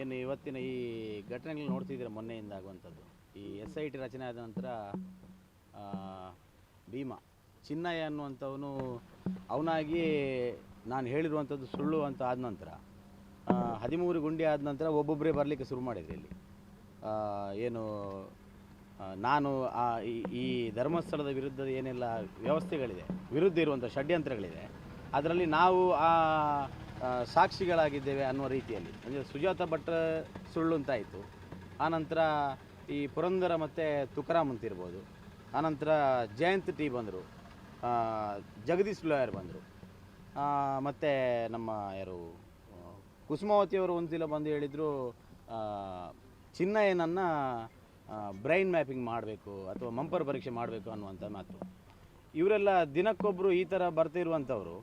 ಏನು ಇವತ್ತಿನ ಈ ಘಟನೆಗಳು ನೋಡ್ತಿದ್ದೀರ ಮೊನ್ನೆಯಿಂದ ಆಗುವಂಥದ್ದು? ಈ ಎಸ್ ಐ ಟಿ ರಚನೆ ಆದ ನಂತರ ಭೀಮ ಚಿನ್ನಯ್ಯ ಅನ್ನುವಂಥವನು ಅವನಾಗಿ ನಾನು ಹೇಳಿರುವಂಥದ್ದು ಸುಳ್ಳು ಅಂತ ಆದ ನಂತರ ಹದಿಮೂರು ಗುಂಡಿ ಆದ ನಂತರ ಒಬ್ಬೊಬ್ಬರೇ ಬರಲಿಕ್ಕೆ ಶುರು ಮಾಡಿದ್ರಿ ಇಲ್ಲಿ. ಏನು ನಾನು ಆ ಈ- ಧರ್ಮಸ್ಥಳದ ವಿರುದ್ಧದ ಏನೆಲ್ಲ ವ್ಯವಸ್ಥೆಗಳಿದೆ ವಿರುದ್ಧ ಇರುವಂಥ ಷಡ್ಯಂತ್ರಗಳಿದೆ ಅದರಲ್ಲಿ ನಾವು ಆ, ಸಾಕ್ಷಿಗಳಾಗಿದ್ದೇವೆ ಅನ್ನುವ ರೀತಿಯಲ್ಲಿ. ಅಂದರೆ ಸುಜಾತ ಭಟ್ರ ಸುಳ್ಳು ಅಂತಾಯಿತು ಆನಂತರ ಈ ಪುರಂದರ ಮತ್ತು ತುಕಾರಾಮ್ ಅಂತ ಇರ್ಬೋದು. ಆನಂತರ ಜಯಂತ್ ಟಿ ಬಂದರು. ಜಗದೀಶ್ ಲೋಯರ್ ಬಂದರು. ಮತ್ತು ನಮ್ಮ ಯಾರು ಕುಸುಮಾವತಿಯವರು ಕುಸುಮಾವತಿಯವರು ಒಂದ್ಸಲ ಬಂದು ಹೇಳಿದರು ಚಿನ್ನ ಏನನ್ನು ಬ್ರೈನ್ ಮ್ಯಾಪಿಂಗ್ ಮಾಡಬೇಕು ಅಥವಾ ಮಂಪರ್ ಪರೀಕ್ಷೆ ಮಾಡಬೇಕು ಅನ್ನುವಂಥ ಮಾತು. ಇವರೆಲ್ಲ ದಿನಕ್ಕೊಬ್ಬರು ಈ ಥರ ಬರ್ತಿರುವಂಥವರು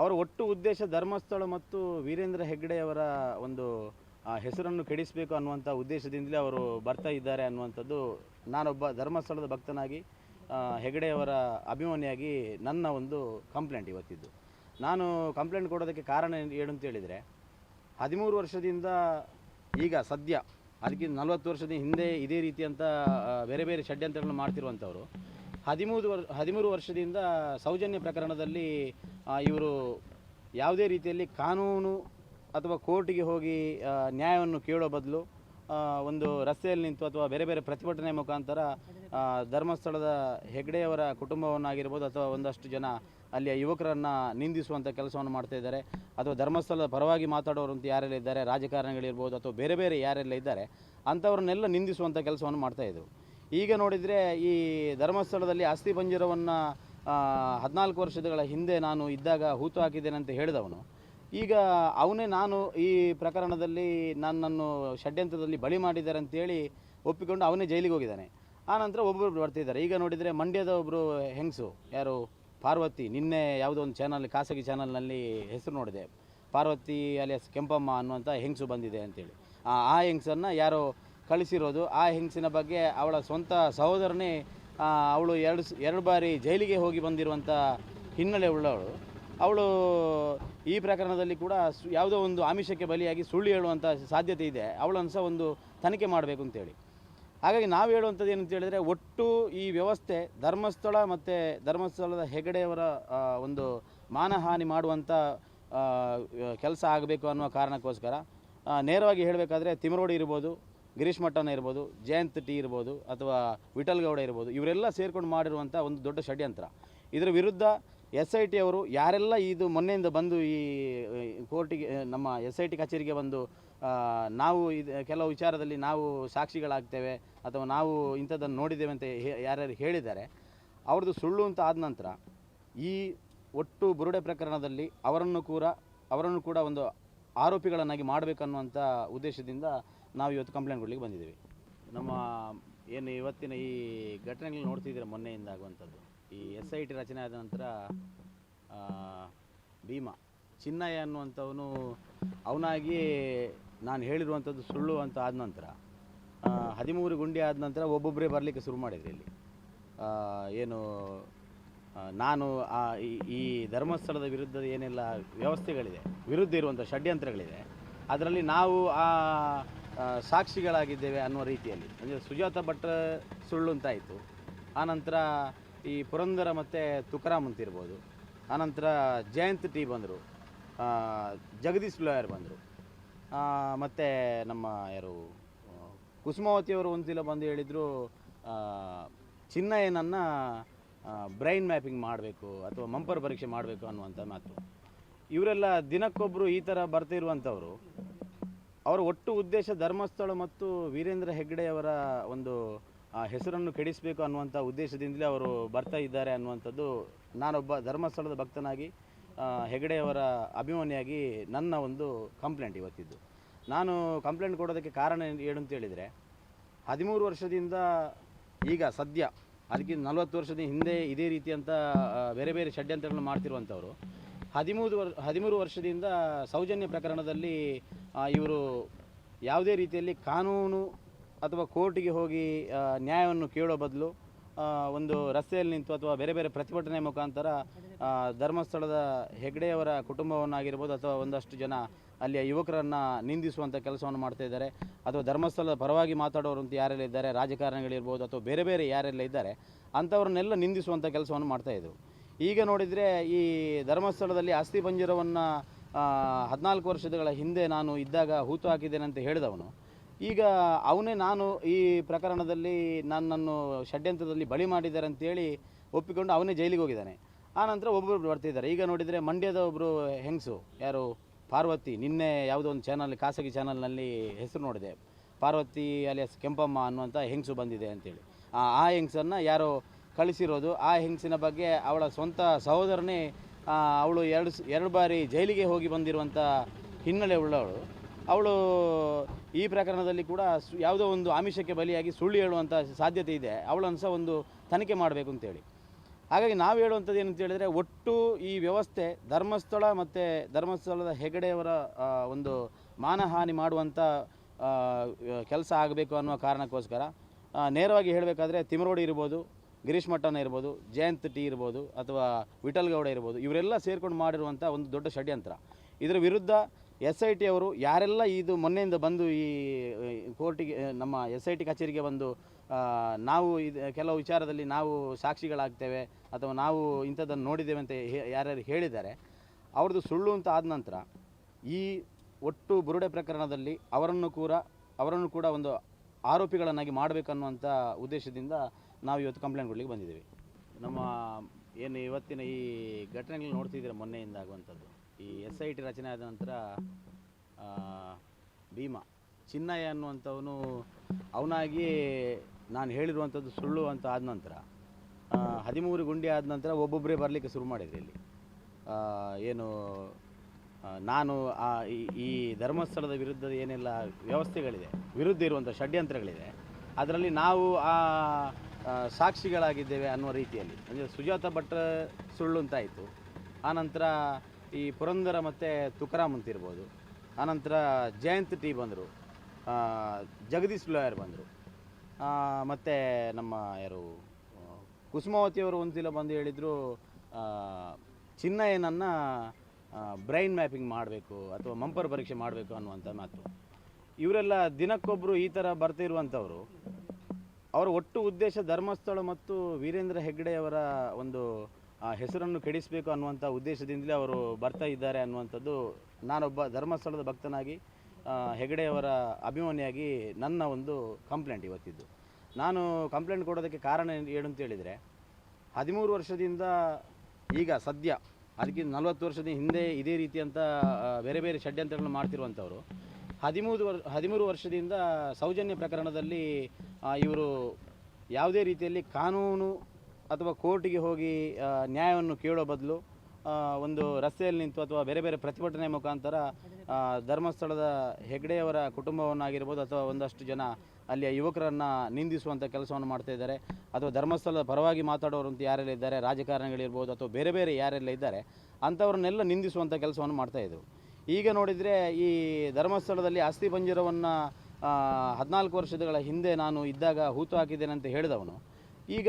ಅವರ ಒಟ್ಟು ಉದ್ದೇಶ ಧರ್ಮಸ್ಥಳ ಮತ್ತು ವೀರೇಂದ್ರ ಹೆಗ್ಗಡೆಯವರ ಒಂದು ಹೆಸರನ್ನು ಕೆಡಿಸಬೇಕು ಅನ್ನುವಂಥ ಉದ್ದೇಶದಿಂದಲೇ ಅವರು ಬರ್ತಾ ಇದ್ದಾರೆ ಅನ್ನುವಂಥದ್ದು ನಾನೊಬ್ಬ ಧರ್ಮಸ್ಥಳದ ಭಕ್ತನಾಗಿ ಹೆಗ್ಡೆಯವರ ಅಭಿಮಾನಿಯಾಗಿ ನನ್ನ ಒಂದು ಕಂಪ್ಲೇಂಟ್ ಇವತ್ತಿದ್ದು. ನಾನು ಕಂಪ್ಲೇಂಟ್ ಕೊಡೋದಕ್ಕೆ ಕಾರಣ ಏನು ಅಂತ ಹೇಳಿದರೆ, ಹದಿಮೂರು ವರ್ಷದಿಂದ ಈಗ ಸದ್ಯ ಅದಕ್ಕಿಂತ ನಲವತ್ತು ವರ್ಷದ ಹಿಂದೆ ಇದೇ ರೀತಿಯಂಥ ಬೇರೆ ಬೇರೆ ಷಡ್ಯಂತ್ರಗಳನ್ನು ಮಾಡ್ತಿರುವಂಥವ್ರು ಹದಿಮೂರು ವರ್, ಹದಿಮೂರು ವರ್ಷದಿಂದ ಸೌಜನ್ಯ ಪ್ರಕರಣದಲ್ಲಿ ಇವರು ಯಾವುದೇ ರೀತಿಯಲ್ಲಿ ಕಾನೂನು ಅಥವಾ ಕೋರ್ಟಿಗೆ ಹೋಗಿ ನ್ಯಾಯವನ್ನು ಕೇಳೋ ಬದಲು ಒಂದು ರಸ್ತೆಯಲ್ಲಿ ನಿಂತು ಅಥವಾ ಬೇರೆ ಬೇರೆ ಪ್ರತಿಭಟನೆ ಮುಖಾಂತರ ಧರ್ಮಸ್ಥಳದ ಹೆಗ್ಡೆಯವರ ಕುಟುಂಬವನ್ನಾಗಿರ್ಬೋದು ಅಥವಾ ಒಂದಷ್ಟು ಜನ ಅಲ್ಲಿಯ ಯುವಕರನ್ನು ನಿಂದಿಸುವಂಥ ಕೆಲಸವನ್ನು ಮಾಡ್ತಾ ಇದ್ದಾರೆ. ಅಥವಾ ಧರ್ಮಸ್ಥಳದ ಪರವಾಗಿ ಮಾತಾಡೋರು ಅಂತ ಯಾರೆಲ್ಲ ಇದ್ದಾರೆ, ರಾಜಕಾರಣಿಗಳಿರ್ಬೋದು ಅಥವಾ ಬೇರೆ ಬೇರೆ ಯಾರೆಲ್ಲ ಇದ್ದಾರೆ, ಅಂಥವ್ರನ್ನೆಲ್ಲ ನಿಂದಿಸುವಂಥ ಕೆಲಸವನ್ನು ಮಾಡ್ತಾಯಿದ್ರು ಈಗ ನೋಡಿದರೆ ಈ ಧರ್ಮಸ್ಥಳದಲ್ಲಿ ಅಸ್ಥಿ ಪಂಜರವನ್ನು ಹದಿನಾಲ್ಕು ವರ್ಷಗಳ ಹಿಂದೆ ನಾನು ಇದ್ದಾಗ ಹೂತು ಹಾಕಿದ್ದೇನೆ ಅಂತ ಹೇಳಿದವನು. ಈಗ ಅವನೇ ನಾನು ಈ ಪ್ರಕರಣದಲ್ಲಿ ನನ್ನನ್ನು ಷಡ್ಯಂತ್ರದಲ್ಲಿ ಬಳಿ ಮಾಡಿದ್ದಾರೆ ಅಂತೇಳಿ ಒಪ್ಪಿಕೊಂಡು ಅವನೇ ಜೈಲಿಗೆ ಹೋಗಿದ್ದಾನೆ. ಆನಂತರ ಒಬ್ಬೊಬ್ರು ಬರ್ತಿದ್ದಾರೆ. ಈಗ ನೋಡಿದರೆ ಮಂಡ್ಯದ ಒಬ್ಬರು ಹೆಂಗಸು, ಯಾರು? ಪಾರ್ವತಿ. ನಿನ್ನೆ ಯಾವುದೋ ಒಂದು ಚಾನಲ್ ಖಾಸಗಿ ಚಾನಲ್ನಲ್ಲಿ ಹೆಸರು ನೋಡಿದೆ. ಪಾರ್ವತಿ ಅಲಿಯಾಸ್ ಕೆಂಪಮ್ಮ ಅನ್ನುವಂಥ ಹೆಂಗಸು ಬಂದಿದೆ ಅಂತೇಳಿ ಆ ಹೆಂಗಸನ್ನು ಯಾರೋ ಕಳಿಸಿರೋದು. ಆ ಹೆಂಗಸಿನ ಬಗ್ಗೆ ಅವಳ ಸ್ವಂತ ಸಹೋದರನೇ ಅವಳು ಎರಡು ಎರಡು ಬಾರಿ ಜೈಲಿಗೆ ಹೋಗಿ ಬಂದಿರುವಂಥ ಹಿನ್ನೆಲೆ ಉಳ್ಳವಳು. ಅವಳು ಈ ಪ್ರಕರಣದಲ್ಲಿ ಕೂಡ ಯಾವುದೋ ಒಂದು ಆಮಿಷಕ್ಕೆ ಬಲಿಯಾಗಿ ಸುಳ್ಳು ಹೇಳುವಂಥ ಸಾಧ್ಯತೆ ಇದೆ. ಅವಳನ್ನು ಸಹ ಒಂದು ತನಿಖೆ ಮಾಡಬೇಕು ಅಂತೇಳಿ. ಹಾಗಾಗಿ ನಾವು ಹೇಳುವಂಥದ್ದು ಏನಂತ ಹೇಳಿದರೆ, ಒಟ್ಟು ಈ ವ್ಯವಸ್ಥೆ ಧರ್ಮಸ್ಥಳ ಮತ್ತು ಧರ್ಮಸ್ಥಳದ ಹೆಗಡೆಯವರ ಒಂದು ಮಾನಹಾನಿ ಮಾಡುವಂಥ ಕೆಲಸ ಆಗಬೇಕು ಅನ್ನುವ ಕಾರಣಕ್ಕೋಸ್ಕರ ನೇರವಾಗಿ ಹೇಳಬೇಕಾದ್ರೆ ತಿಮರೋಡಿ ಇರ್ಬೋದು ಗಿರೀಶ್ ಮಠನ ಇರ್ಬೋದು, ಜಯಂತ್ ಟಿ ಇರ್ಬೋದು, ಅಥವಾ ವಿಠಲ್ ಗೌಡ ಇರ್ಬೋದು, ಇವರೆಲ್ಲ ಸೇರಿಕೊಂಡು ಮಾಡಿರುವಂಥ ಒಂದು ದೊಡ್ಡ ಷಡ್ಯಂತ್ರ. ಇದರ ವಿರುದ್ಧ ಎಸ್ ಐ ಟಿ ಅವರು ಯಾರೆಲ್ಲ ಇದು ಮೊನ್ನೆಯಿಂದ ಬಂದು ಈ ಕೋರ್ಟಿಗೆ, ನಮ್ಮ ಎಸ್ ಐ ಟಿ ಕಚೇರಿಗೆ ಬಂದು ನಾವು ಇದು, ಕೆಲವು ವಿಚಾರದಲ್ಲಿ ನಾವು ಸಾಕ್ಷಿಗಳಾಗ್ತೇವೆ ಅಥವಾ ನಾವು ಇಂಥದ್ದನ್ನು ನೋಡಿದ್ದೇವೆ ಅಂತ ಯಾರ್ಯಾರು ಹೇಳಿದ್ದಾರೆ, ಅವ್ರದ್ದು ಸುಳ್ಳು ಅಂತ ಆದ ನಂತರ ಈ ಒಟ್ಟು ಬುರುಡೆ ಪ್ರಕರಣದಲ್ಲಿ ಅವರನ್ನು ಕೂಡ ಅವರನ್ನು ಕೂಡ ಒಂದು ಆರೋಪಿಗಳನ್ನಾಗಿ ಮಾಡಬೇಕನ್ನುವಂಥ ಉದ್ದೇಶದಿಂದ ನಾವು ಇವತ್ತು ಕಂಪ್ಲೇಂಟ್ ಕೊಡಲಿಕ್ಕೆ ಬಂದಿದ್ದೀವಿ. ನಮ್ಮ ಏನು ಇವತ್ತಿನ ಈ ಘಟನೆಗಳು ನೋಡ್ತಿದ್ದೀರ ಮೊನ್ನೆಯಿಂದ ಆಗುವಂಥದ್ದು. ಈ ಎಸ್ ಐ ಟಿ ರಚನೆ ಆದ ನಂತರ ಭೀಮಾ ಚಿನ್ನಯ್ಯ ಅನ್ನುವಂಥವನು ಅವನಾಗಿ ನಾನು ಹೇಳಿರುವಂಥದ್ದು ಸುಳ್ಳು ಅಂತ ಆದ ನಂತರ ಹದಿಮೂರು ಗುಂಡಿ ಆದ ನಂತರ ಒಬ್ಬೊಬ್ಬರೇ ಬರಲಿಕ್ಕೆ ಶುರು ಮಾಡಿದ್ರು ಇಲ್ಲಿ. ಏನು ನಾನು ಈ- ಧರ್ಮಸ್ಥಳದ ವಿರುದ್ಧದ ಏನೆಲ್ಲ ವ್ಯವಸ್ಥೆಗಳಿದೆ ವಿರುದ್ಧ ಇರುವಂಥ ಷಡ್ಯಂತ್ರಗಳಿದೆ ಅದರಲ್ಲಿ ನಾವು ಆ, ಸಾಕ್ಷಿಗಳಾಗಿದ್ದೇವೆ ಅನ್ನುವ ರೀತಿಯಲ್ಲಿ. ಅಂದರೆ ಸುಜಾತ ಭಟ್ ಸುಳ್ಳು ಅಂತಾಯಿತು ಆನಂತರ ಈ ಪುರಂದರ ಮತ್ತು ತುಕಾರಾಮ್ ಅಂತ ಇರ್ಬೋದು. ಆನಂತರ ಜಯಂತ್ ಟಿ ಬಂದರು. ಜಗದೀಶ್ ಲೋಯರ್ ಬಂದರು. ಮತ್ತು ನಮ್ಮ ಯಾರು ಕುಸುಮಾವತಿಯವರು ಒಂದ್ಸಲ ಬಂದು ಹೇಳಿದರು ಚಿನ್ನಯ್ಯನನ್ನು ಬ್ರೈನ್ ಮ್ಯಾಪಿಂಗ್ ಮಾಡಬೇಕು ಅಥವಾ ಮಂಪರ್ ಪರೀಕ್ಷೆ ಮಾಡಬೇಕು ಅನ್ನುವಂಥ ಮಾತು. ಇವರೆಲ್ಲ ದಿನಕ್ಕೊಬ್ಬರು ಈ ಥರ ಬರ್ತಿರುವಂಥವರು ಅವರ ಒಟ್ಟು ಉದ್ದೇಶ ಧರ್ಮಸ್ಥಳ ಮತ್ತು ವೀರೇಂದ್ರ ಹೆಗ್ಗಡೆಯವರ ಒಂದು ಹೆಸರನ್ನು ಕೆಡಿಸಬೇಕು ಅನ್ನುವಂಥ ಉದ್ದೇಶದಿಂದಲೇ ಅವರು ಬರ್ತಾ ಇದ್ದಾರೆ ಅನ್ನುವಂಥದ್ದು ನಾನೊಬ್ಬ ಧರ್ಮಸ್ಥಳದ ಭಕ್ತನಾಗಿ ಹೆಗ್ಗಡೆಯವರ ಅಭಿಮಾನಿಯಾಗಿ ನನ್ನ ಒಂದು ಕಂಪ್ಲೇಂಟ್ ಇವತ್ತಿದ್ದು. ನಾನು ಕಂಪ್ಲೇಂಟ್ ಕೊಡೋದಕ್ಕೆ ಕಾರಣ ಏನು ಅಂತ ಹೇಳಿದರೆ, ಹದಿಮೂರು ವರ್ಷದಿಂದ ಈಗ ಸದ್ಯ, ಅದಕ್ಕಿಂತ ನಲವತ್ತು ವರ್ಷದ ಹಿಂದೆ ಇದೇ ರೀತಿಯಂಥ ಬೇರೆ ಬೇರೆ ಷಡ್ಯಂತ್ರಗಳನ್ನು ಮಾಡ್ತಿರುವಂಥವ್ರು ಹದಿಮೂರು ವರ್ ಹದಿಮೂರು ವರ್ಷದಿಂದ ಸೌಜನ್ಯ ಪ್ರಕರಣದಲ್ಲಿ ಇವರು ಯಾವುದೇ ರೀತಿಯಲ್ಲಿ ಕಾನೂನು ಅಥವಾ ಕೋರ್ಟಿಗೆ ಹೋಗಿ ನ್ಯಾಯವನ್ನು ಕೇಳೋ ಬದಲು ಒಂದು ರಸ್ತೆಯಲ್ಲಿ ನಿಂತು ಅಥವಾ ಬೇರೆ ಬೇರೆ ಪ್ರತಿಭಟನೆ ಮುಖಾಂತರ ಧರ್ಮಸ್ಥಳದ ಹೆಗ್ಡೆಯವರ ಕುಟುಂಬವನ್ನಾಗಿರ್ಬೋದು ಅಥವಾ ಒಂದಷ್ಟು ಜನ ಅಲ್ಲಿಯ ಯುವಕರನ್ನು ನಿಂದಿಸುವಂಥ ಕೆಲಸವನ್ನು ಮಾಡ್ತಾ ಇದ್ದಾರೆ. ಅಥವಾ ಧರ್ಮಸ್ಥಳದ ಪರವಾಗಿ ಮಾತಾಡೋರು ಅಂತ ಯಾರೆಲ್ಲ ಇದ್ದಾರೆ, ರಾಜಕಾರಣಿಗಳಿರ್ಬೋದು ಅಥವಾ ಬೇರೆ ಬೇರೆ ಯಾರೆಲ್ಲ ಇದ್ದಾರೆ, ಅಂಥವ್ರನ್ನೆಲ್ಲ ನಿಂದಿಸುವಂಥ ಕೆಲಸವನ್ನು ಮಾಡ್ತಾ ಇದ್ರು ಈಗ ನೋಡಿದರೆ ಈ ಧರ್ಮಸ್ಥಳದಲ್ಲಿ ಅಸ್ಥಿ ಪಂಜರವನ್ನು ಹದಿನಾಲ್ಕು ವರ್ಷಗಳ ಹಿಂದೆ ನಾನು ಇದ್ದಾಗ ಹೂತು ಹಾಕಿದ್ದೇನೆ ಅಂತ ಹೇಳಿದವನು. ಈಗ ಅವನೇ ನಾನು ಈ ಪ್ರಕರಣದಲ್ಲಿ ನನ್ನನ್ನು ಷಡ್ಯಂತ್ರದಲ್ಲಿ ಬಳಿ ಮಾಡಿದ್ದಾರೆ ಅಂತೇಳಿ ಒಪ್ಪಿಕೊಂಡು ಅವನೇ ಜೈಲಿಗೆ ಹೋಗಿದ್ದಾನೆ. ಆನಂತರ ನಂತರ ಒಬ್ಬೊಬ್ಬರು ಬರ್ತಿದ್ದಾರೆ. ಈಗ ನೋಡಿದರೆ ಮಂಡ್ಯದ ಒಬ್ಬರು ಹೆಂಗಸು, ಯಾರು? ಪಾರ್ವತಿ. ನಿನ್ನೆ ಯಾವುದೋ ಒಂದು ಚಾನಲ್ ಖಾಸಗಿ ಚಾನಲ್ನಲ್ಲಿ ಹೆಸರು ನೋಡಿದೆ. ಪಾರ್ವತಿ ಅಲಿಯಾಸ್ ಕೆಂಪಮ್ಮ ಅನ್ನುವಂಥ ಹೆಂಗಸು ಬಂದಿದೆ ಅಂತೇಳಿ ಆ ಹೆಂಗಸನ್ನು ಯಾರೋ ಕಳಿಸಿರೋದು. ಆ ಹೆಂಗಸಿನ ಬಗ್ಗೆ ಅವಳ ಸ್ವಂತ ಸಹೋದರನೇ ಅವಳು ಎರಡು ಎರಡು ಬಾರಿ ಜೈಲಿಗೆ ಹೋಗಿ ಬಂದಿರುವಂಥ ಹಿನ್ನೆಲೆ ಉಳ್ಳವಳು. ಅವಳು ಈ ಪ್ರಕರಣದಲ್ಲಿ ಕೂಡ ಯಾವುದೋ ಒಂದು ಆಮಿಷಕ್ಕೆ ಬಲಿಯಾಗಿ ಸುಳ್ಳು ಹೇಳುವಂಥ ಸಾಧ್ಯತೆ ಇದೆ. ಅವಳನ್ನು ಸಹ ಒಂದು ತನಿಖೆ ಮಾಡಬೇಕು ಅಂತೇಳಿ. ಹಾಗಾಗಿ ನಾವು ಹೇಳುವಂಥದ್ದು ಏನಂತ ಹೇಳಿದರೆ, ಒಟ್ಟು ಈ ವ್ಯವಸ್ಥೆ ಧರ್ಮಸ್ಥಳ ಮತ್ತು ಧರ್ಮಸ್ಥಳದ ಹೆಗಡೆಯವರ ಒಂದು ಮಾನಹಾನಿ ಮಾಡುವಂಥ ಕೆಲಸ ಆಗಬೇಕು ಅನ್ನುವ ಕಾರಣಕ್ಕೋಸ್ಕರ ನೇರವಾಗಿ ಹೇಳಬೇಕಾದ್ರೆ ತಿಮರೋಡಿ ಇರ್ಬೋದು ಗಿರೀಶ್ ಮಠನ ಇರ್ಬೋದು, ಜಯಂತ್ ಟಿ ಇರ್ಬೋದು, ಅಥವಾ ವಿಠಲ್ ಗೌಡ ಇರ್ಬೋದು, ಇವರೆಲ್ಲ ಸೇರ್ಕೊಂಡು ಮಾಡಿರುವಂಥ ಒಂದು ದೊಡ್ಡ ಷಡ್ಯಂತ್ರ. ಇದರ ವಿರುದ್ಧ ಎಸ್ ಐ ಟಿ ಅವರು ಯಾರೆಲ್ಲ ಇದು ಮೊನ್ನೆಯಿಂದ ಬಂದು ಈ ಕೋರ್ಟಿಗೆ, ನಮ್ಮ ಎಸ್ ಐ ಟಿ ಕಚೇರಿಗೆ ಬಂದು ನಾವು ಇದು, ಕೆಲವು ವಿಚಾರದಲ್ಲಿ ನಾವು ಸಾಕ್ಷಿಗಳಾಗ್ತೇವೆ ಅಥವಾ ನಾವು ಇಂಥದ್ದನ್ನು ನೋಡಿದ್ದೇವೆ ಅಂತ ಯಾರ್ಯಾರು ಹೇಳಿದ್ದಾರೆ, ಅವ್ರದ್ದು ಸುಳ್ಳು ಅಂತ ಆದ ನಂತರ ಈ ಒಟ್ಟು ಬುರುಡೆ ಪ್ರಕರಣದಲ್ಲಿ ಅವರನ್ನು ಕೂಡ ಅವರನ್ನು ಕೂಡ ಒಂದು ಆರೋಪಿಗಳನ್ನಾಗಿ ಮಾಡಬೇಕನ್ನುವಂಥ ಉದ್ದೇಶದಿಂದ ನಾವು ಇವತ್ತು ಕಂಪ್ಲೇಂಟ್ ಕೊಡಲಿಕ್ಕೆ ಬಂದಿದ್ದೀವಿ. ನಮ್ಮ ಏನು ಇವತ್ತಿನ ಈ ಘಟನೆಗಳು ನೋಡ್ತಿದ್ದೀರ ಮೊನ್ನೆಯಿಂದ ಆಗುವಂಥದ್ದು. ಈ ಎಸ್ ಐ ಟಿ ರಚನೆ ಆದ ನಂತರ ಭೀಮಾ ಚಿನ್ನಯ್ಯ ಅನ್ನುವಂಥವನು ಅವನಾಗಿ ನಾನು ಹೇಳಿರುವಂಥದ್ದು ಸುಳ್ಳು ಅಂತ ಆದ ನಂತರ ಹದಿಮೂರು ಗುಂಡಿ ಆದ ನಂತರ ಒಬ್ಬೊಬ್ಬರೇ ಬರಲಿಕ್ಕೆ ಶುರು ಮಾಡಿದ್ರು ಇಲ್ಲಿ. ಏನು ನಾನು ಆ ಈ- ಧರ್ಮಸ್ಥಳದ ವಿರುದ್ಧದ ಏನೆಲ್ಲ ವ್ಯವಸ್ಥೆಗಳಿದೆ ವಿರುದ್ಧ ಇರುವಂಥ ಷಡ್ಯಂತ್ರಗಳಿದೆ ಅದರಲ್ಲಿ ನಾವು ಆ, ಸಾಕ್ಷಿಗಳಾಗಿದ್ದೇವೆ ಅನ್ನುವ ರೀತಿಯಲ್ಲಿ. ಅಂದರೆ ಸುಜಾತ ಭಟ್ ಸುಳ್ಳು ಅಂತಾಯಿತು ಆನಂತರ ಈ ಪುರಂದರ ಮತ್ತು ತುಕಾರಾಮ್ ಅಂತ ಇರ್ಬೋದು. ಆನಂತರ ಜಯಂತ್ ಟಿ ಬಂದರು. ಜಗದೀಶ್ ಲಾಯರ್ ಬಂದರು. ಮತ್ತು ನಮ್ಮ ಯಾರು ಕುಸುಮಾವತಿಯವರು ಒಂದು ಸಲ ಬಂದು ಹೇಳಿದರು ಚಿನ್ನಯ್ಯನನ್ನು ಬ್ರೈನ್ ಮ್ಯಾಪಿಂಗ್ ಮಾಡಬೇಕು ಅಥವಾ ಮಂಪರ್ ಪರೀಕ್ಷೆ ಮಾಡಬೇಕು ಅನ್ನುವಂಥ ಮಾತು. ಇವರೆಲ್ಲ ದಿನಕ್ಕೊಬ್ಬರು ಈ ಥರ ಬರ್ತಿರುವಂಥವ್ರು ಅವರ ಒಟ್ಟು ಉದ್ದೇಶ ಧರ್ಮಸ್ಥಳ ಮತ್ತು ವೀರೇಂದ್ರ ಹೆಗ್ಗಡೆಯವರ ಒಂದು ಹೆಸರನ್ನು ಕೆಡಿಸಬೇಕು ಅನ್ನುವಂಥ ಉದ್ದೇಶದಿಂದಲೇ ಅವರು ಬರ್ತಾ ಇದ್ದಾರೆ ಅನ್ನುವಂಥದ್ದು ನಾನೊಬ್ಬ ಧರ್ಮಸ್ಥಳದ ಭಕ್ತನಾಗಿ ಹೆಗ್ಡೆಯವರ ಹೆಗಡೆಯವರ ಅಭಿಮಾನಿಯಾಗಿ ನನ್ನ ಒಂದು ಕಂಪ್ಲೇಂಟ್ ಇವತ್ತಿದ್ದು. ನಾನು ಕಂಪ್ಲೇಂಟ್ ಕೊಡೋದಕ್ಕೆ ಕಾರಣ ಏನು ಅಂತ ಹೇಳಿದರೆ, ಹದಿಮೂರು ವರ್ಷದಿಂದ ಈಗ ಸದ್ಯ, ಅದಕ್ಕಿಂತ ನಲವತ್ತು ವರ್ಷದ ಹಿಂದೆ ಇದೇ ರೀತಿಯಂಥ ಬೇರೆ ಬೇರೆ ಷಡ್ಯಂತ್ರಗಳನ್ನು ಮಾಡ್ತಿರುವಂಥವ್ರು ಹದಿಮೂರು ವರ್ ಹದಿಮೂರು ವರ್ಷದಿಂದ ಸೌಜನ್ಯ ಪ್ರಕರಣದಲ್ಲಿ ಇವರು ಯಾವುದೇ ರೀತಿಯಲ್ಲಿ ಕಾನೂನು ಅಥವಾ ಕೋರ್ಟಿಗೆ ಹೋಗಿ ನ್ಯಾಯವನ್ನು ಕೇಳೋ ಬದಲು ಒಂದು ರಸ್ತೆಯಲ್ಲಿ ನಿಂತು ಅಥವಾ ಬೇರೆ ಬೇರೆ ಪ್ರತಿಭಟನೆ ಮುಖಾಂತರ ಧರ್ಮಸ್ಥಳದ ಹೆಗ್ಡೆಯವರ ಕುಟುಂಬವನ್ನಾಗಿರ್ಬೋದು ಅಥವಾ ಒಂದಷ್ಟು ಜನ ಅಲ್ಲಿಯ ಯುವಕರನ್ನು ನಿಂದಿಸುವಂಥ ಕೆಲಸವನ್ನು ಮಾಡ್ತಾ ಇದ್ದಾರೆ. ಅಥವಾ ಧರ್ಮಸ್ಥಳದ ಪರವಾಗಿ ಮಾತಾಡೋರು ಅಂತ ಯಾರೆಲ್ಲ ಇದ್ದಾರೆ, ರಾಜಕಾರಣಿಗಳಿರ್ಬೋದು ಅಥವಾ ಬೇರೆ ಬೇರೆ ಯಾರೆಲ್ಲ ಇದ್ದಾರೆ, ಅಂಥವ್ರನ್ನೆಲ್ಲ ನಿಂದಿಸುವಂಥ ಕೆಲಸವನ್ನು ಮಾಡ್ತಾ ಇದ್ರು. ಈಗ ನೋಡಿದರೆ ಈ ಧರ್ಮಸ್ಥಳದಲ್ಲಿ ಅಸ್ಥಿ ಪಂಜರವನ್ನು ಹದಿನಾಲ್ಕು ವರ್ಷಗಳ ಹಿಂದೆ ನಾನು ಇದ್ದಾಗ ಹೂತು ಹಾಕಿದ್ದೇನೆ ಅಂತ ಹೇಳಿದವನು. ಈಗ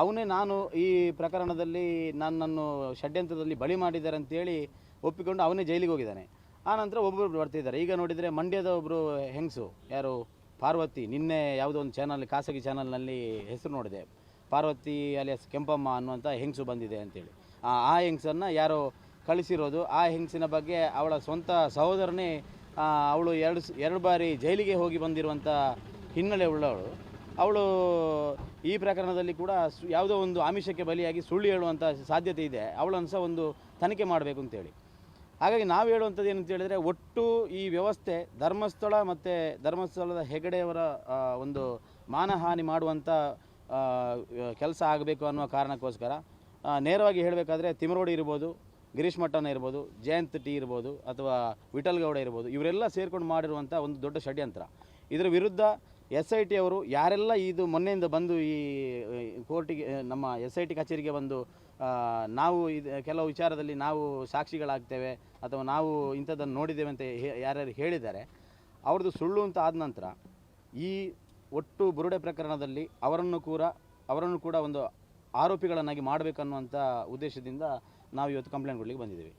ಅವನೇ ನಾನು ಈ ಪ್ರಕರಣದಲ್ಲಿ ನನ್ನನ್ನು ಷಡ್ಯಂತ್ರದಲ್ಲಿ ಬಳಿ ಮಾಡಿದ್ದಾರೆ ಅಂತೇಳಿ ಒಪ್ಪಿಕೊಂಡು ಅವನೇ ಜೈಲಿಗೆ ಹೋಗಿದ್ದಾನೆ. ಆನಂತರ ನಂತರ ಒಬ್ಬೊಬ್ಬರು ಬರ್ತಿದ್ದಾರೆ. ಈಗ ನೋಡಿದರೆ ಮಂಡ್ಯದ ಒಬ್ಬರು ಹೆಂಗಸು, ಯಾರು? ಪಾರ್ವತಿ. ನಿನ್ನೆ ಯಾವುದೋ ಒಂದು ಚಾನಲ್ ಖಾಸಗಿ ಚಾನಲ್ನಲ್ಲಿ ಹೆಸರು ನೋಡಿದೆ. ಪಾರ್ವತಿ ಅಲಿಯಾಸ್ ಕೆಂಪಮ್ಮ ಅನ್ನುವಂಥ ಹೆಂಗಸು ಬಂದಿದೆ ಅಂತೇಳಿ ಆ ಹೆಂಗಸನ್ನು ಯಾರೋ ಕಳಿಸಿರೋದು. ಆ ಹೆಂಗಸಿನ ಬಗ್ಗೆ ಅವಳ ಸ್ವಂತ ಸಹೋದರನೇ ಅವಳು ಎರಡು ಎರಡು ಬಾರಿ ಜೈಲಿಗೆ ಹೋಗಿ ಬಂದಿರುವಂಥ ಹಿನ್ನೆಲೆ ಉಳ್ಳವಳು. ಅವಳು ಈ ಪ್ರಕರಣದಲ್ಲಿ ಕೂಡ ಯಾವುದೋ ಒಂದು ಆಮಿಷಕ್ಕೆ ಬಲಿಯಾಗಿ ಸುಳ್ಳು ಹೇಳುವಂಥ ಸಾಧ್ಯತೆ ಇದೆ. ಅವಳನ್ನು ಸಹ ಒಂದು ತನಿಖೆ ಮಾಡಬೇಕು ಅಂತೇಳಿ. ಹಾಗಾಗಿ ನಾವು ಹೇಳುವಂಥದ್ದು ಏನಂತ ಹೇಳಿದರೆ, ಒಟ್ಟು ಈ ವ್ಯವಸ್ಥೆ ಧರ್ಮಸ್ಥಳ ಮತ್ತು ಧರ್ಮಸ್ಥಳದ ಹೆಗಡೆಯವರ ಒಂದು ಮಾನಹಾನಿ ಮಾಡುವಂಥ ಕೆಲಸ ಆಗಬೇಕು ಅನ್ನುವ ಕಾರಣಕ್ಕೋಸ್ಕರ ನೇರವಾಗಿ ಹೇಳಬೇಕಾದ್ರೆ ತಿಮರೋಡಿ ಇರ್ಬೋದು ಗಿರೀಶ್ ಮಟ್ಟನ ಇರ್ಬೋದು, ಜಯಂತ್ ಟಿ ಇರ್ಬೋದು, ಅಥವಾ ವಿಠಲ್ ಗೌಡ ಇರ್ಬೋದು, ಇವರೆಲ್ಲ ಸೇರ್ಕೊಂಡು ಮಾಡಿರುವಂಥ ಒಂದು ದೊಡ್ಡ ಷಡ್ಯಂತ್ರ. ಇದರ ವಿರುದ್ಧ ಎಸ್ ಐ ಟಿ ಅವರು ಯಾರೆಲ್ಲ ಇದು ಮೊನ್ನೆಯಿಂದ ಬಂದು ಈ ಕೋರ್ಟಿಗೆ, ನಮ್ಮ ಎಸ್ ಐ ಟಿ ಕಚೇರಿಗೆ ಬಂದು ನಾವು ಇದು, ಕೆಲವು ವಿಚಾರದಲ್ಲಿ ನಾವು ಸಾಕ್ಷಿಗಳಾಗ್ತೇವೆ ಅಥವಾ ನಾವು ಇಂಥದ್ದನ್ನು ನೋಡಿದ್ದೇವೆ ಅಂತ ಯಾರ್ಯಾರು ಹೇಳಿದ್ದಾರೆ, ಅವ್ರದ್ದು ಸುಳ್ಳು ಅಂತ ಆದ ನಂತರ ಈ ಒಟ್ಟು ಬುರುಡೆ ಪ್ರಕರಣದಲ್ಲಿ ಅವರನ್ನು ಕೂಡ ಅವರನ್ನು ಕೂಡ ಒಂದು ಆರೋಪಿಗಳನ್ನಾಗಿ ಮಾಡಬೇಕನ್ನುವಂಥ ಉದ್ದೇಶದಿಂದ ನಾವು ಇವತ್ತು ಕಂಪ್ಲೇಂಟ್ ಕೊಡಲಿಕ್ಕೆ ಬಂದಿದ್ದೀವಿ.